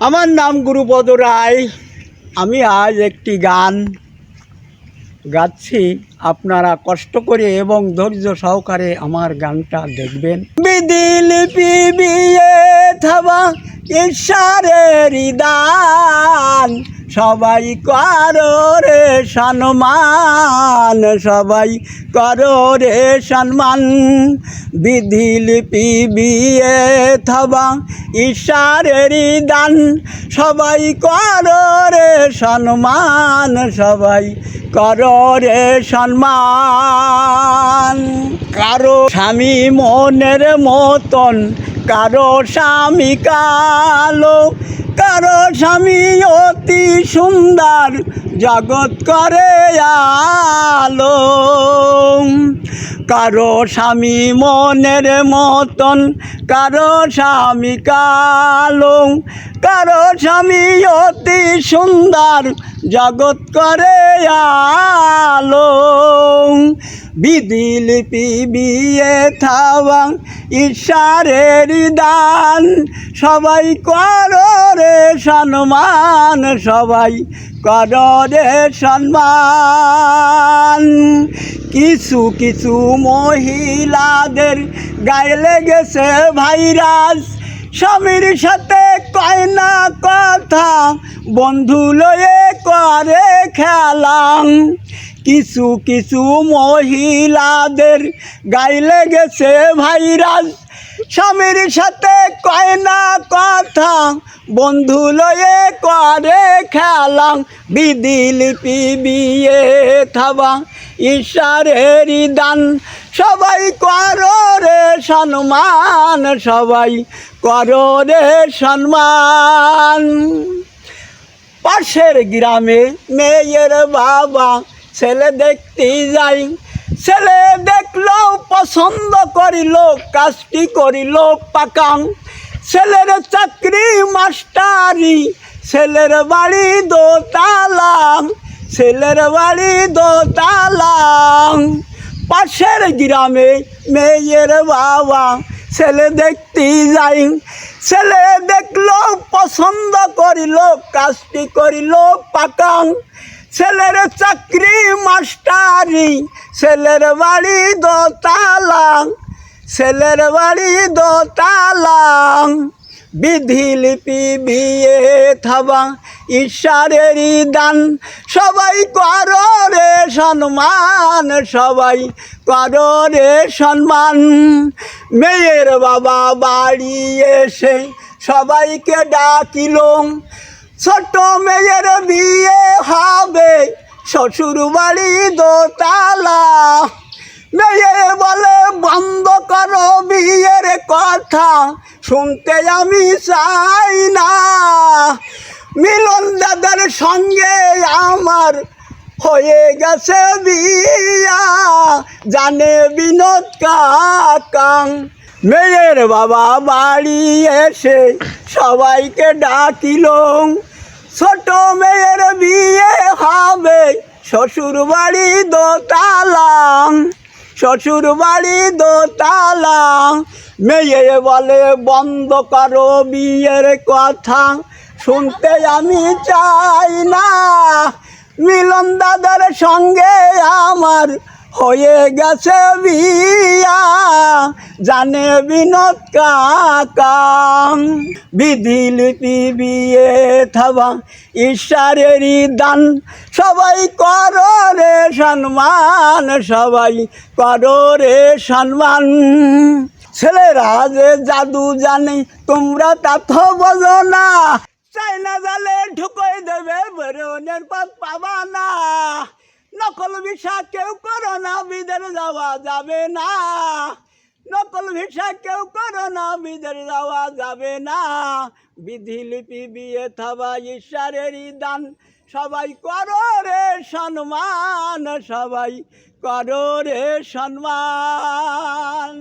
আমার নাম গুরুপদ রায়। আমি আজ একটি গান গাচ্ছি। আপনারা কষ্ট করে এবং ধৈর্য সহকারে আমার গানটা দেখবেন। বিয়ে থাবা ঈশ্বরের দান সবাই করো রে সম্মান, সবাই করো রে সম্মান। বিধি লিপি বিয়ে থাবা ঈশ্বরের দান, সবাই করো রে সম্মান, সবাই করো রে সম্মান। কারও স্বামী মনের মতন, কারও স্বামী কালো কারও স্বামী অতি সুন্দর, জগৎ করে আলো। কারও স্বামী মনের মতন, কারও স্বামী কালো। কারও স্বামী অতি সুন্দর, জগৎ করে আলো। বিধি লিপি বিয়ে থাবা ঈশ্বরের দান। সবাই করো রে সম্মান, সবাই করো রে সম্মান। কিছু কিছু মহিলাদের গায়ে লেগেছে ভাইরাস স্বামীর সাথে কয় না কথা, বন্ধু লয়ে করে খেলাম। কিছু কিছু মহিলাদের গায়ে লেগেছে ভাইরাস। স্বামীর সাথে কয় না কথা, বন্ধু লয়ে করে খেলাম। বিধি লিপি বিয়ে থাবা ঈশ্বরের দান সবাই করো সম্মান সবাই করো রে সম্মান। পাশের গ্রামে মেয়ের বাবা ছেলে দেখতে যাই ছেলে দেখল, পছন্দ করিল, কাজটি করিল পাকাং। ছেলের চাকরি মাস্টারি, ছেলের বাড়ি দোতালাম ছেলের বাড়ি দোতালাং। পাশের গ্রামে মেয়ের বাবা ছেলে দেখতে যাই। ছেলে দেখল, পছন্দ করিল, কাজটি করিল পাকাং ছেলের চাকরি মাস্টারি, ছেলের বাড়ি দোতালাং। ছেলের বাড়ি দোতালাং। বিধি লিপি বিয়ে থাবা ঈশ্বরেরই দান। সবাই করো রে সম্মান, সবাই করো রে সম্মান। মেয়ের বাবা বাড়ি এসে সবাইকে ডাকিল। ছোট মেয়ের বিয়ে হবে শ্বশুর বাড়ি দোতালা। মেয়ে বলে, বন্ধ করো বিয়ের কথা। শুনতে আমি চাই না। মিলন দাদার সঙ্গে আমার হয়ে গেছে বিয়া। জানে বিনোদ কাকাং। মেয়ের বাবা বাড়ি এসে সবাইকে ডাকিল ছোট মেয়ের বিয়ে হবে শ্বশুর বাড়ি দোতালাম শ্বশুর বাড়ি দোতালা। মেয়ে বলে, বন্ধ করো বিয়ের কথা। শুনতে আমি চাই না। মিলন দাদার সঙ্গে আমার হয়ে গেছে বিয়া, জানে বিনোদ কাকাম লিপি বিয়ে থাবা, ঈশ্বরেরই দান। সবাই করো রে সম্মান, সবাই করো রে সম্মান। ছেলেরা যে জাদু জানে, তোমরা তা তো বোঝো না। চাইনা জালে ঢুকোই দেবে বেরোনের পথ পাবা না। নকল ভিসা কেউ করো না বিদের যাওয়া যাবে না। নকল ভিসা কেউ করো না বিদের যাওয়া যাবে না। বিধি লিপি, বিয়ে, থাবা ঈশ্বরেরই দান সবাই করো রে সম্মান, সবাই করো রে সম্মান।